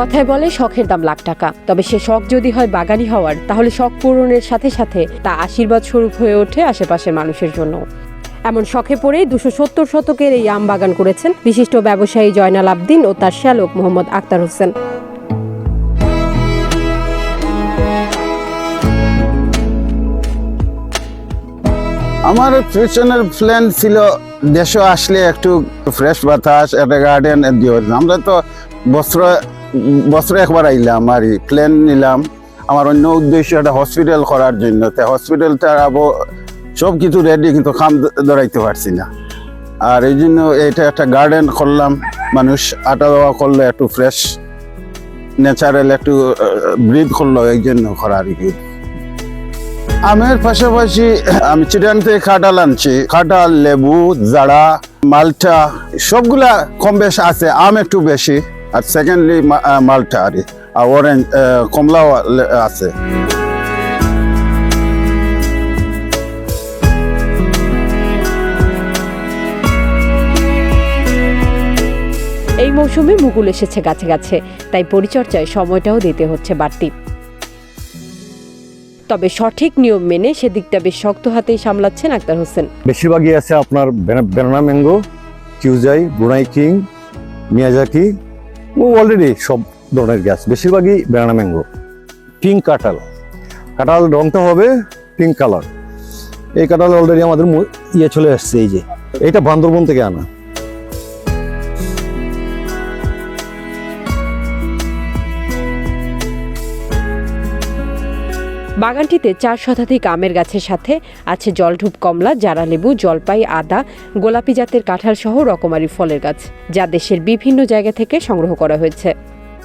কথায় বলে শখের দাম লাখ টাকা। তবে সে শখ যদি হয় বাগানি হওয়ার, তাহলে শখ পূরণের সাথে সাথে তা আশীর্বাদ স্বরূপ হয়ে ওঠে আশেপাশের মানুষের জন্য। এমন শখে পড়েই দুশো সত্তর শতকের এই আম বাগান করেছেন বিশিষ্ট ব্যবসায়ী জয়নাল আবদিন ও তার শ্যালক মোহাম্মদ আক্তার হোসেন। আমার ফিউচারের প্ল্যান ছিল দেশে আসলে একটু ফ্রেশ বাতাস, একটা গার্ডেন আমরা তো বস্ত্র বস্ত্র একবার আইলাম, আর প্ল্যান নিলাম। আমার অন্য উদ্দেশ্য একটা হসপিটাল করার জন্য। তাই হসপিটালটা আবো, সব কিছু রেডি কিন্তু খাম ধরাইতে পারছি না। আর এই জন্য এটা একটা গার্ডেন করলাম। মানুষ আটা দেওয়া করল, একটু ফ্রেশ ন্যাচারাল একটু ব্রিথ করল, এই জন্য করা আর কি। আমের পাশাপাশি আমি চিটান থেকে খাটাল আনছি। খাটাল লেবু, জাড়া, মালটা, সবগুলা কম বেশ আছে, আম একটু বেশি। আর সেকেন্ডলি মালটা আর আর অরেঞ্জ কমলাও আছে। এই মৌসুমে মুকুল এসেছে গাছে গাছে তাই পরিচর্যায় সময়টাও দিতে হচ্ছে বাড়তি। তবে সঠিক নিয়ম মেনে সেদিকটা বেশ শক্ত হাতেই সামলাচ্ছেন আক্তার হোসেন। বেশিরভাগই আছে আপনার ব্যানানা ম্যাঙ্গো কিউজাই ব্রুনাই কিং মিয়াজাকি ও অলরেডি সব ধরনের গাছ বেশিরভাগই ব্যানানা ম্যাঙ্গো পিঙ্ক কাঁঠাল। কাঁঠাল রংটা হবে পিঙ্ক কালার এই কাঁঠাল অলরেডি আমাদের ইয়ে চলে আসছে, এই যে। এটা বান্দরবন থেকে আনা। বাগানটিতে চার শতাধিক আমের গাছের সাথে আছে জলঢুপ কমলা, জারা লেবু, জলপাই, আদা, গোলাপি জাতের কাঁঠাল সহ রকমারি ফলের গাছ, যা দেশের বিভিন্ন জায়গা থেকে সংগ্রহ করা হয়েছে।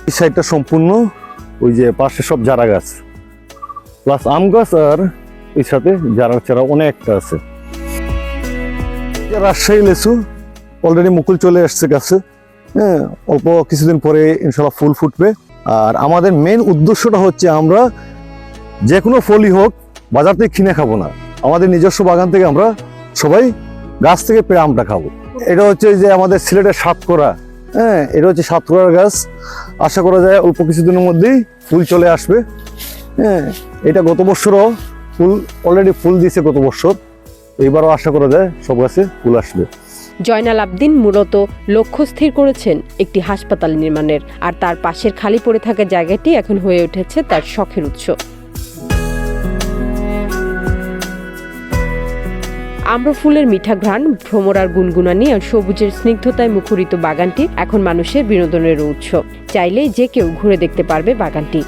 এই সাইডটা সম্পূর্ণ ওই যে পাশে সব জারা গাছ, প্লাস আম গাছ আর এর সাথে জারার চারা অনেকটা আছে। রাজশাহী লেচু অলরেডি মুকুল চলে আসছে গাছে হ্যাঁ অল্প কিছুদিন পরে ইনশাল্লাহ ফুল ফুটবে। আর আমাদের মেন উদ্দেশ্যটা হচ্ছে আমরা যে কোনো ফলই হোক, বাজার থেকে কিনে খাব না। আমাদের নিজস্ব বাগান থেকে আমরা সবাই গাছ থেকে পেয়ে আমটা খাব। এটা হচ্ছে যে আমাদের সিলেটের সাতকরা। হ্যাঁ এটা হচ্ছে সাতকরার গাছ। আশা করা যায় অল্প কিছুদিনের মধ্যেই ফুল চলে আসবে। হ্যাঁ এটা গত বছরও ফুল অলরেডি ফুল দিয়েছে গত বছর। এইবারও আশা করা যায় সব গাছে ফুল আসবে। জয়নাল আবদিন মূলত লক্ষ্য স্থির করেছেন একটি হাসপাতাল নির্মাণের, আর তার পাশের খালি পড়ে থাকা জায়গাটি এখন হয়ে উঠেছে তার শখের উৎস। আম্র ফুলের মিঠা ঘ্রাণ ভ্রমরার গুনগুনানি আর সবুজের স্নিগ্ধতায় মুখরিত বাগানটি এখন মানুষের বিনোদনের উৎস। চাইলে যে কেউ ঘুরে দেখতে পারবে বাগানটি।